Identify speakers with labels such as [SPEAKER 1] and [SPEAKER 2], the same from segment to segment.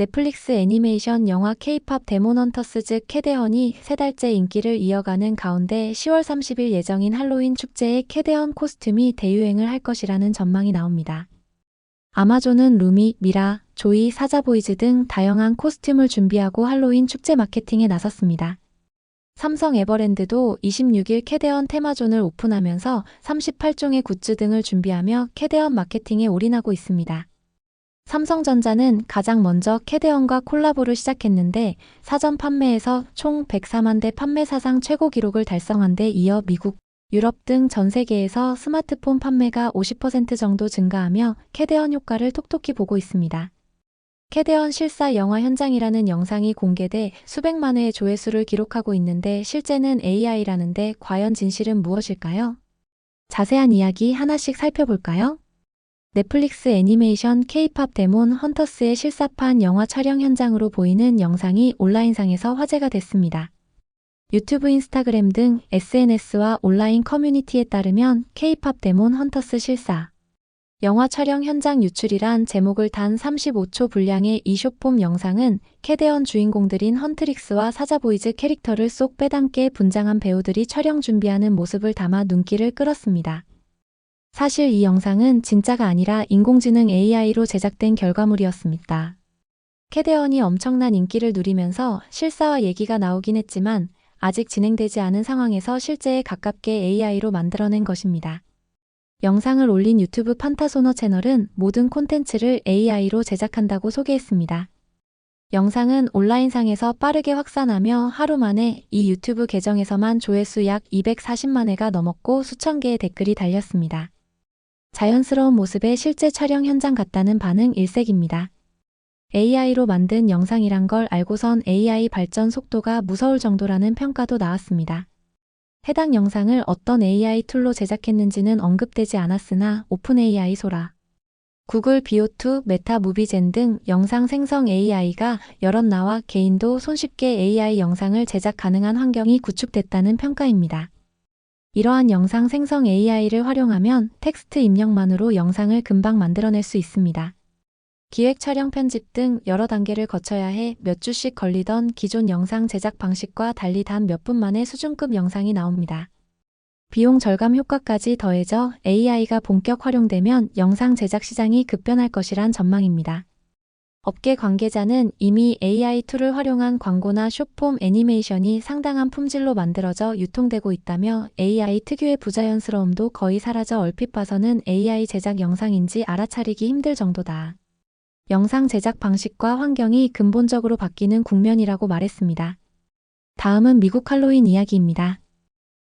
[SPEAKER 1] 넷플릭스 애니메이션 영화 케이팝 데몬헌터스 즈 캐데헌이 세 달째 인기를 이어가는 가운데 10월 30일 예정인 할로윈 축제에 캐데헌 코스튬이 대유행을 할 것이라는 전망이 나옵니다. 아마존은 루미, 미라, 조이, 사자보이즈 등 다양한 코스튬을 준비하고 할로윈 축제 마케팅에 나섰습니다. 삼성 에버랜드도 26일 캐데헌 테마존을 오픈하면서 38종의 굿즈 등을 준비하며 캐데헌 마케팅에 올인하고 있습니다. 삼성전자는 가장 먼저 캐데헌과 콜라보를 시작했는데 사전 판매에서 총 104만 대 판매 사상 최고 기록을 달성한 데 이어 미국, 유럽 등 전 세계에서 스마트폰 판매가 50% 정도 증가하며 캐데헌 효과를 톡톡히 보고 있습니다. 캐데헌 실사 영화 현장이라는 영상이 공개돼 수백만 회의 조회수를 기록하고 있는데 실제는 AI라는데 과연 진실은 무엇일까요? 자세한 이야기 하나씩 살펴볼까요? 넷플릭스 애니메이션 K-팝 데몬 헌터스의 실사판 영화 촬영 현장으로 보이는 영상이 온라인상에서 화제가 됐습니다. 유튜브, 인스타그램 등 SNS와 온라인 커뮤니티에 따르면 K-팝 데몬 헌터스 실사 영화 촬영 현장 유출이란 제목을 단 35초 분량의 이 숏폼 영상은 캐데언 주인공들인 헌트릭스와 사자보이즈 캐릭터를 쏙 빼닮게 분장한 배우들이 촬영 준비하는 모습을 담아 눈길을 끌었습니다. 사실 이 영상은 진짜가 아니라 인공지능 AI로 제작된 결과물이었습니다. 캐데언이 엄청난 인기를 누리면서 실사와 얘기가 나오긴 했지만 아직 진행되지 않은 상황에서 실제에 가깝게 AI로 만들어낸 것입니다. 영상을 올린 유튜브 판타소너 채널은 모든 콘텐츠를 AI로 제작한다고 소개했습니다. 영상은 온라인상에서 빠르게 확산하며 하루 만에 이 유튜브 계정에서만 조회수 약 240만 회가 넘었고 수천 개의 댓글이 달렸습니다. 자연스러운 모습의 실제 촬영 현장 같다는 반응 일색입니다. AI로 만든 영상이란 걸 알고선 AI 발전 속도가 무서울 정도라는 평가도 나왔습니다. 해당 영상을 어떤 AI 툴로 제작했는지는 언급되지 않았으나 오픈AI 소라, 구글 비오2, 메타 무비젠 등 영상 생성 AI가 여럿 나와 개인도 손쉽게 AI 영상을 제작 가능한 환경이 구축됐다는 평가입니다. 이러한 영상 생성 AI를 활용하면 텍스트 입력만으로 영상을 금방 만들어낼 수 있습니다. 기획, 촬영, 편집 등 여러 단계를 거쳐야 해 몇 주씩 걸리던 기존 영상 제작 방식과 달리 단 몇 분 만에 수준급 영상이 나옵니다. 비용 절감 효과까지 더해져 AI가 본격 활용되면 영상 제작 시장이 급변할 것이란 전망입니다. 업계 관계자는 이미 AI 툴을 활용한 광고나 숏폼 애니메이션이 상당한 품질로 만들어져 유통되고 있다며 AI 특유의 부자연스러움도 거의 사라져 얼핏 봐서는 AI 제작 영상인지 알아차리기 힘들 정도다. 영상 제작 방식과 환경이 근본적으로 바뀌는 국면이라고 말했습니다. 다음은 미국 할로윈 이야기입니다.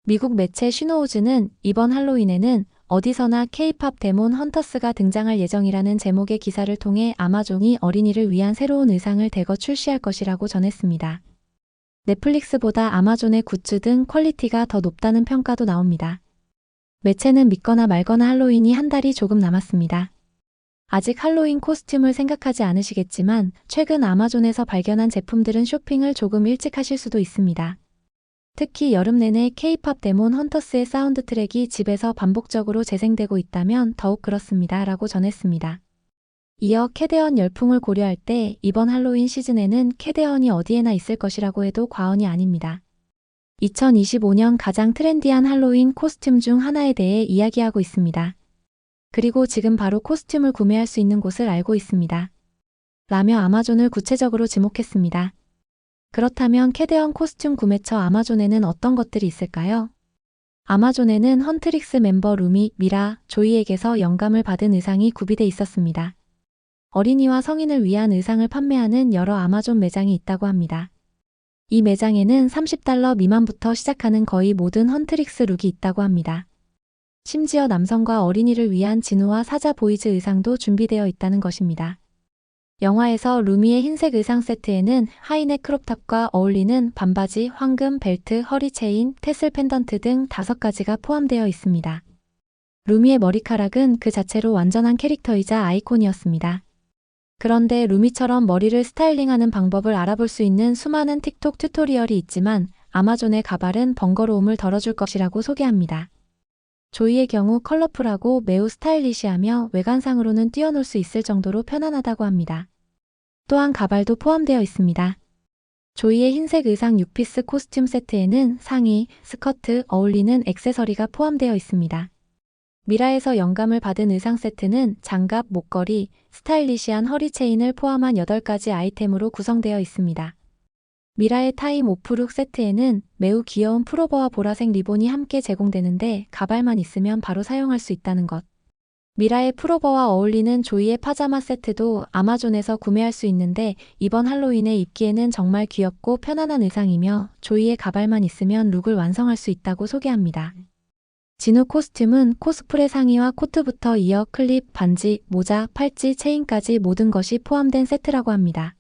[SPEAKER 1] 미국 매체 슈노우즈는 이번 할로윈에는 어디서나 K-팝 데몬 헌터스가 등장할 예정이라는 제목의 기사를 통해 아마존이 어린이를 위한 새로운 의상을 대거 출시할 것이라고 전했습니다. 넷플릭스보다 아마존의 굿즈 등 퀄리티가 더 높다는 평가도 나옵니다. 매체는 믿거나 말거나 할로윈이 한 달이 조금 남았습니다. 아직 할로윈 코스튬을 생각하지 않으시겠지만 최근 아마존에서 발견한 제품들은 쇼핑을 조금 일찍 하실 수도 있습니다. 특히 여름 내내 K-팝 데몬 헌터스의 사운드 트랙이 집에서 반복적으로 재생되고 있다면 더욱 그렇습니다. 라고 전했습니다. 이어 캐데언 열풍을 고려할 때 이번 할로윈 시즌에는 캐데언이 어디에나 있을 것이라고 해도 과언이 아닙니다. 2025년 가장 트렌디한 할로윈 코스튬 중 하나에 대해 이야기하고 있습니다. 그리고 지금 바로 코스튬을 구매할 수 있는 곳을 알고 있습니다. 라며 아마존을 구체적으로 지목했습니다. 그렇다면 캐데언 코스튬 구매처 아마존에는 어떤 것들이 있을까요? 아마존에는 헌트릭스 멤버 루미, 미라, 조이에게서 영감을 받은 의상이 구비돼 있었습니다. 어린이와 성인을 위한 의상을 판매하는 여러 아마존 매장이 있다고 합니다. 이 매장에는 30달러 미만부터 시작하는 거의 모든 헌트릭스 룩이 있다고 합니다. 심지어 남성과 어린이를 위한 진우와 사자 보이즈 의상도 준비되어 있다는 것입니다. 영화에서 루미의 흰색 의상 세트에는 하이넥 크롭탑과 어울리는 반바지, 황금, 벨트, 허리 체인, 테슬 펜던트 등 다섯 가지가 포함되어 있습니다. 루미의 머리카락은 그 자체로 완전한 캐릭터이자 아이콘이었습니다. 그런데 루미처럼 머리를 스타일링하는 방법을 알아볼 수 있는 수많은 틱톡 튜토리얼이 있지만 아마존의 가발은 번거로움을 덜어줄 것이라고 소개합니다. 조이의 경우 컬러풀하고 매우 스타일리시하며 외관상으로는 뛰어놀 수 있을 정도로 편안하다고 합니다. 또한 가발도 포함되어 있습니다. 조이의 흰색 의상 6피스 코스튬 세트에는 상의, 스커트, 어울리는 액세서리가 포함되어 있습니다. 미라에서 영감을 받은 의상 세트는 장갑, 목걸이, 스타일리시한 허리 체인을 포함한 8가지 아이템으로 구성되어 있습니다. 미라의 타임 오프룩 세트에는 매우 귀여운 프로버와 보라색 리본이 함께 제공되는데 가발만 있으면 바로 사용할 수 있다는 것. 미라의 프로버와 어울리는 조이의 파자마 세트도 아마존에서 구매할 수 있는데 이번 할로윈에 입기에는 정말 귀엽고 편안한 의상이며 조이의 가발만 있으면 룩을 완성할 수 있다고 소개합니다. 진우 코스튬은 코스프레 상의와 코트부터 이어 클립, 반지, 모자, 팔찌, 체인까지 모든 것이 포함된 세트라고 합니다.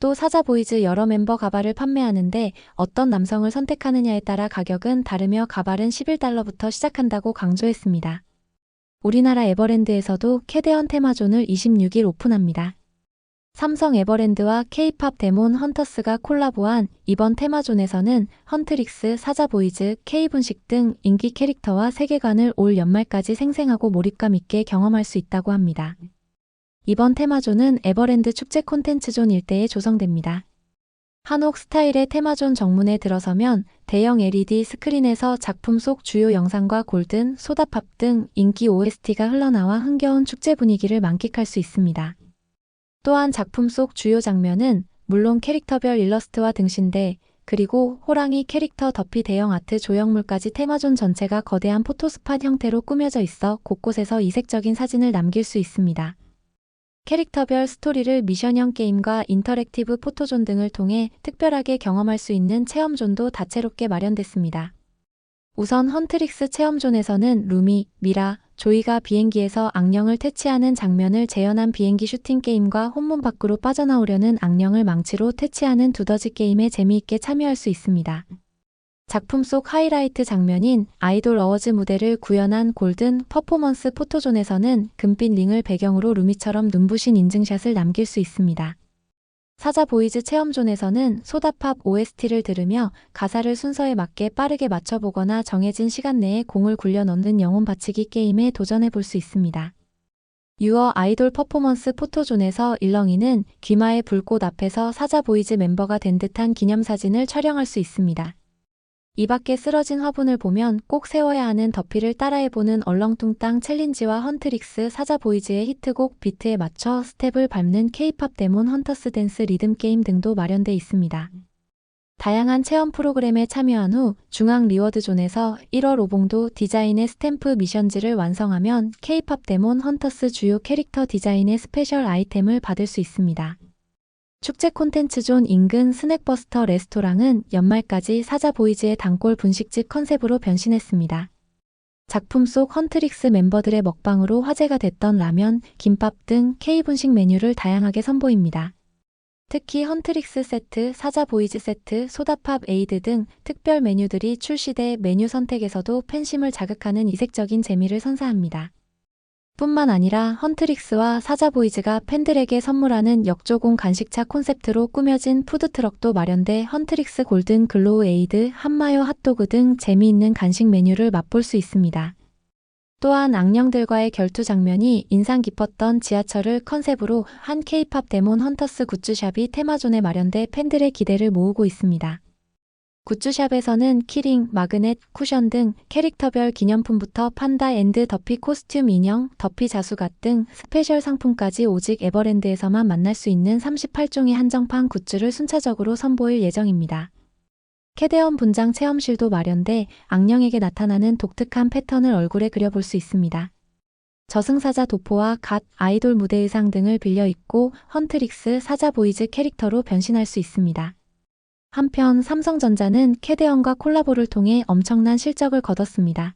[SPEAKER 1] 또 사자보이즈 여러 멤버 가발을 판매하는데 어떤 남성을 선택하느냐에 따라 가격은 다르며 가발은 11달러부터 시작한다고 강조했습니다. 우리나라 에버랜드에서도 캐데언 테마존을 26일 오픈합니다. 삼성 에버랜드와 K-팝 데몬 헌터스가 콜라보한 이번 테마존에서는 헌트릭스, 사자보이즈, K분식 등 인기 캐릭터와 세계관을 올 연말까지 생생하고 몰입감 있게 경험할 수 있다고 합니다. 이번 테마존은 에버랜드 축제 콘텐츠존 일대에 조성됩니다. 한옥 스타일의 테마존 정문에 들어서면 대형 LED 스크린에서 작품 속 주요 영상과 골든, 소다팝 등 인기 OST가 흘러나와 흥겨운 축제 분위기를 만끽할 수 있습니다. 또한 작품 속 주요 장면은 물론 캐릭터별 일러스트와 등신대, 그리고 호랑이 캐릭터 덮이 대형 아트 조형물까지 테마존 전체가 거대한 포토스팟 형태로 꾸며져 있어 곳곳에서 이색적인 사진을 남길 수 있습니다. 캐릭터별 스토리를 미션형 게임과 인터랙티브 포토존 등을 통해 특별하게 경험할 수 있는 체험존도 다채롭게 마련됐습니다. 우선 헌트릭스 체험존에서는 루미, 미라, 조이가 비행기에서 악령을 퇴치하는 장면을 재현한 비행기 슈팅 게임과 혼문 밖으로 빠져나오려는 악령을 망치로 퇴치하는 두더지 게임에 재미있게 참여할 수 있습니다. 작품 속 하이라이트 장면인 아이돌 어워즈 무대를 구현한 골든 퍼포먼스 포토존에서는 금빛 링을 배경으로 루미처럼 눈부신 인증샷을 남길 수 있습니다. 사자 보이즈 체험존에서는 소다팝 OST를 들으며 가사를 순서에 맞게 빠르게 맞춰보거나 정해진 시간 내에 공을 굴려 넣는 영혼 받치기 게임에 도전해 볼 수 있습니다. 유어 아이돌 퍼포먼스 포토존에서 일렁이는 귀마의 불꽃 앞에서 사자 보이즈 멤버가 된 듯한 기념사진을 촬영할 수 있습니다. 이 밖에 쓰러진 화분을 보면 꼭 세워야 하는 더피를 따라해보는 얼렁뚱땅 챌린지와 헌트릭스 사자 보이즈의 히트곡 비트에 맞춰 스텝을 밟는 케이팝 데몬 헌터스 댄스 리듬 게임 등도 마련돼 있습니다. 다양한 체험 프로그램에 참여한 후 중앙 리워드 존에서 1월 오봉도 디자인의 스탬프 미션지를 완성하면 케이팝 데몬 헌터스 주요 캐릭터 디자인의 스페셜 아이템을 받을 수 있습니다. 축제 콘텐츠존 인근 스낵버스터 레스토랑은 연말까지 사자보이즈의 단골 분식집 컨셉으로 변신했습니다. 작품 속 헌트릭스 멤버들의 먹방으로 화제가 됐던 라면, 김밥 등 K분식 메뉴를 다양하게 선보입니다. 특히 헌트릭스 세트, 사자보이즈 세트, 소다팝 에이드 등 특별 메뉴들이 출시돼 메뉴 선택에서도 팬심을 자극하는 이색적인 재미를 선사합니다. 뿐만 아니라 헌트릭스와 사자보이즈가 팬들에게 선물하는 역조공 간식차 콘셉트로 꾸며진 푸드트럭도 마련돼 헌트릭스 골든 글로우 에이드, 한마요 핫도그 등 재미있는 간식 메뉴를 맛볼 수 있습니다. 또한 악령들과의 결투 장면이 인상 깊었던 지하철을 컨셉으로 한 케이팝 데몬 헌터스 굿즈샵이 테마존에 마련돼 팬들의 기대를 모으고 있습니다. 굿즈샵에서는 키링, 마그넷, 쿠션 등 캐릭터별 기념품부터 판다 앤드 더피 코스튬 인형, 더피 자수갓 등 스페셜 상품까지 오직 에버랜드에서만 만날 수 있는 38종의 한정판 굿즈를 순차적으로 선보일 예정입니다. 캐데언 분장 체험실도 마련돼 악령에게 나타나는 독특한 패턴을 얼굴에 그려볼 수 있습니다. 저승사자 도포와 갓, 아이돌 무대 의상 등을 빌려 입고 헌트릭스 사자 보이즈 캐릭터로 변신할 수 있습니다. 한편 삼성전자는 캐데언과 콜라보를 통해 엄청난 실적을 거뒀습니다.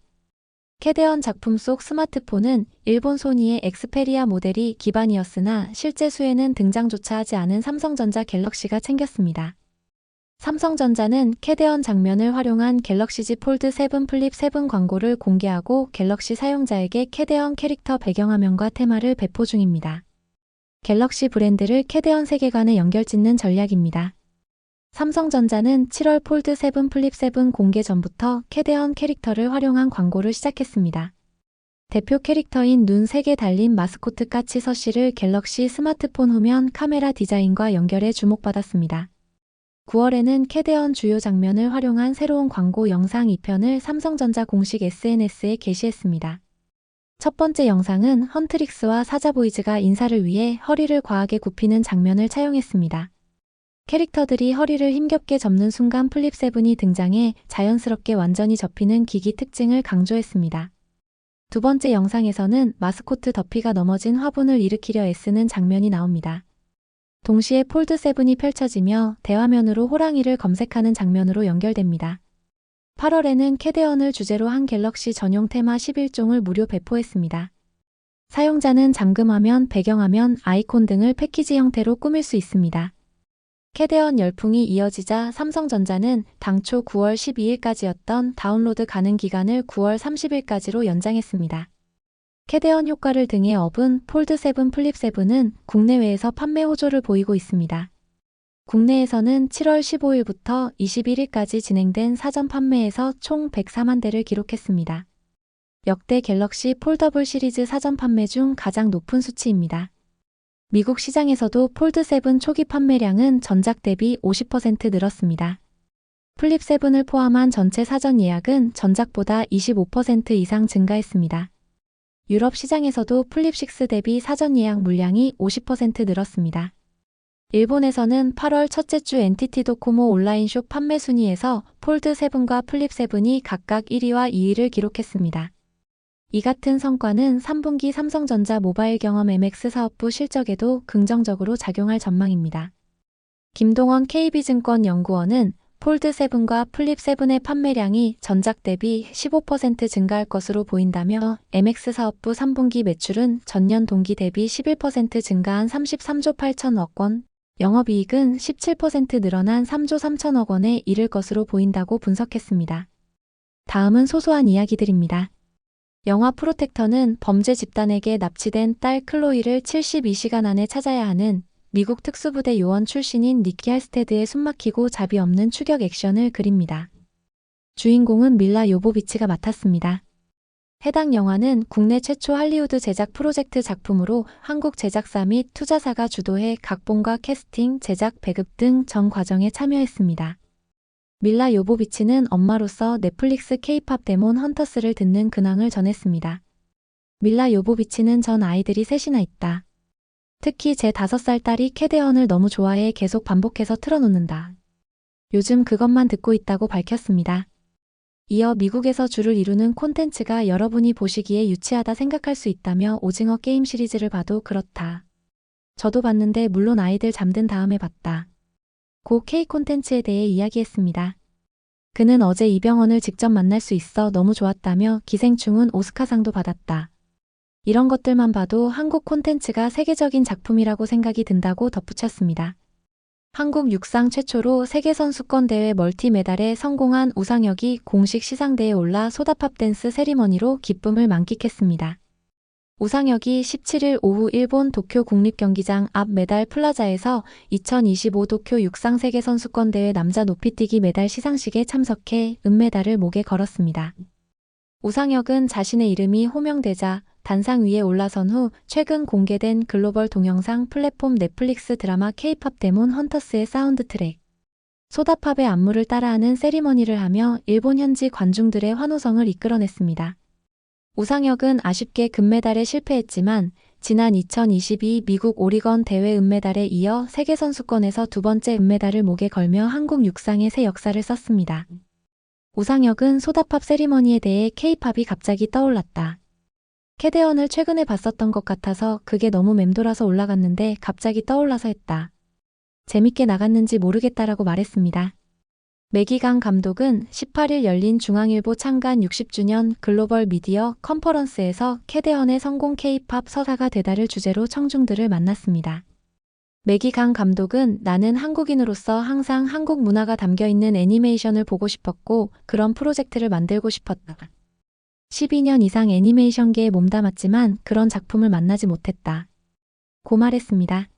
[SPEAKER 1] 캐데언 작품 속 스마트폰은 일본 소니의 엑스페리아 모델이 기반이었으나 실제 수에는 등장조차 하지 않은 삼성전자 갤럭시가 챙겼습니다. 삼성전자는 캐데언 장면을 활용한 갤럭시 Z 폴드 7 플립 7 광고를 공개하고 갤럭시 사용자에게 캐데언 캐릭터 배경화면과 테마를 배포 중입니다. 갤럭시 브랜드를 캐데언 세계관에 연결짓는 전략입니다. 삼성전자는 7월 폴드 7 플립 7 공개 전부터 캐데언 캐릭터를 활용한 광고를 시작했습니다. 대표 캐릭터인 눈 3개 달린 마스코트 까치 서씨를 갤럭시 스마트폰 후면 카메라 디자인과 연결해 주목받았습니다. 9월에는 캐데언 주요 장면을 활용한 새로운 광고 영상 2편을 삼성전자 공식 SNS에 게시했습니다. 첫 번째 영상은 헌트릭스와 사자보이즈가 인사를 위해 허리를 과하게 굽히는 장면을 차용했습니다. 캐릭터들이 허리를 힘겹게 접는 순간 플립세븐이 등장해 자연스럽게 완전히 접히는 기기 특징을 강조했습니다. 두 번째 영상에서는 마스코트 더피가 넘어진 화분을 일으키려 애쓰는 장면이 나옵니다. 동시에 폴드 세븐이 펼쳐지며 대화면으로 호랑이를 검색하는 장면으로 연결됩니다. 8월에는 캐데언을 주제로 한 갤럭시 전용 테마 11종을 무료 배포했습니다. 사용자는 잠금화면, 배경화면, 아이콘 등을 패키지 형태로 꾸밀 수 있습니다. 캐데언 열풍이 이어지자 삼성전자는 당초 9월 12일까지였던 다운로드 가능 기간을 9월 30일까지로 연장했습니다. 캐데언 효과를 등에 업은 폴드 7 플립 7은 국내외에서 판매 호조를 보이고 있습니다. 국내에서는 7월 15일부터 21일까지 진행된 사전 판매에서 총 104만 대를 기록했습니다. 역대 갤럭시 폴더블 시리즈 사전 판매 중 가장 높은 수치입니다. 미국 시장에서도 폴드7 초기 판매량은 전작 대비 50% 늘었습니다. 플립7을 포함한 전체 사전 예약은 전작보다 25% 이상 증가했습니다. 유럽 시장에서도 플립6 대비 사전 예약 물량이 50% 늘었습니다. 일본에서는 8월 첫째 주 NTT 도코모 온라인 숍 판매 순위에서 폴드7과 플립7이 각각 1위와 2위를 기록했습니다. 이 같은 성과는 3분기 삼성전자 모바일 경험 MX 사업부 실적에도 긍정적으로 작용할 전망입니다. 김동원 KB증권 연구원은 폴드7과 플립7의 판매량이 전작 대비 15% 증가할 것으로 보인다며 MX 사업부 3분기 매출은 전년 동기 대비 11% 증가한 33조 8천억 원, 영업이익은 17% 늘어난 3조 3천억 원에 이를 것으로 보인다고 분석했습니다. 다음은 소소한 이야기들입니다. 영화 프로텍터는 범죄 집단에게 납치된 딸 클로이를 72시간 안에 찾아야 하는 미국 특수부대 요원 출신인 니키 할스테드의 숨막히고 자비 없는 추격 액션을 그립니다. 주인공은 밀라 요보비치가 맡았습니다. 해당 영화는 국내 최초 할리우드 제작 프로젝트 작품으로 한국 제작사 및 투자사가 주도해 각본과 캐스팅, 제작, 배급 등 전 과정에 참여했습니다. 밀라 요보비치는 엄마로서 넷플릭스 케이팝 데몬 헌터스를 듣는 근황을 전했습니다. 밀라 요보비치는 전 아이들이 셋이나 있다. 특히 제 다섯 살 딸이 캐데언을 너무 좋아해 계속 반복해서 틀어놓는다. 요즘 그것만 듣고 있다고 밝혔습니다. 이어 미국에서 주를 이루는 콘텐츠가 여러분이 보시기에 유치하다 생각할 수 있다며 오징어 게임 시리즈를 봐도 그렇다. 저도 봤는데 물론 아이들 잠든 다음에 봤다. 고 K 콘텐츠에 대해 이야기했습니다. 그는 어제 이병헌을 직접 만날 수 있어 너무 좋았다며 기생충은 오스카상도 받았다. 이런 것들만 봐도 한국 콘텐츠가 세계적인 작품이라고 생각이 든다고 덧붙였습니다. 한국 육상 최초로 세계선수권대회 멀티메달에 성공한 우상혁이 공식 시상대에 올라 소다팝 댄스 세리머니로 기쁨을 만끽했습니다. 우상혁이 17일 오후 일본 도쿄 국립경기장 앞 메달 플라자에서 2025 도쿄 육상 세계선수권대회 남자 높이뛰기 메달 시상식에 참석해 은메달을 목에 걸었습니다. 우상혁은 자신의 이름이 호명되자 단상 위에 올라선 후 최근 공개된 글로벌 동영상 플랫폼 넷플릭스 드라마 K-팝 데몬 헌터스의 사운드 트랙 소다팝의 안무를 따라하는 세리머니를 하며 일본 현지 관중들의 환호성을 이끌어냈습니다. 우상혁은 아쉽게 금메달에 실패했지만 지난 2022 미국 오리건 대회 은메달에 이어 세계 선수권에서 두 번째 은메달을 목에 걸며 한국 육상의 새 역사를 썼습니다. 우상혁은 소다팝 세리머니에 대해 K-팝이 갑자기 떠올랐다. 캐데언을 최근에 봤었던 것 같아서 그게 너무 맴돌아서 올라갔는데 갑자기 떠올라서 했다. 재밌게 나갔는지 모르겠다라고 말했습니다. 매기강 감독은 18일 열린 중앙일보 창간 60주년 글로벌 미디어 컨퍼런스에서 캐데언의 성공 K-팝 서사가 되다를 주제로 청중들을 만났습니다. 매기강 감독은 나는 한국인으로서 항상 한국 문화가 담겨 있는 애니메이션을 보고 싶었고 그런 프로젝트를 만들고 싶었다. 12년 이상 애니메이션계에 몸담았지만 그런 작품을 만나지 못했다. 고 말했습니다.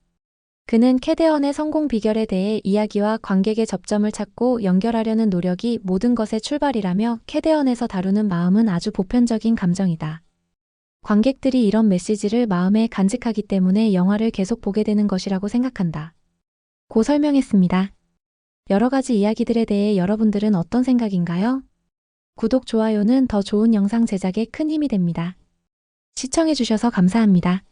[SPEAKER 1] 그는 캐데언의 성공 비결에 대해 이야기와 관객의 접점을 찾고 연결하려는 노력이 모든 것의 출발이라며 캐데언에서 다루는 마음은 아주 보편적인 감정이다. 관객들이 이런 메시지를 마음에 간직하기 때문에 영화를 계속 보게 되는 것이라고 생각한다. 고 설명했습니다. 여러 가지 이야기들에 대해 여러분들은 어떤 생각인가요? 구독, 좋아요는 더 좋은 영상 제작에 큰 힘이 됩니다. 시청해주셔서 감사합니다.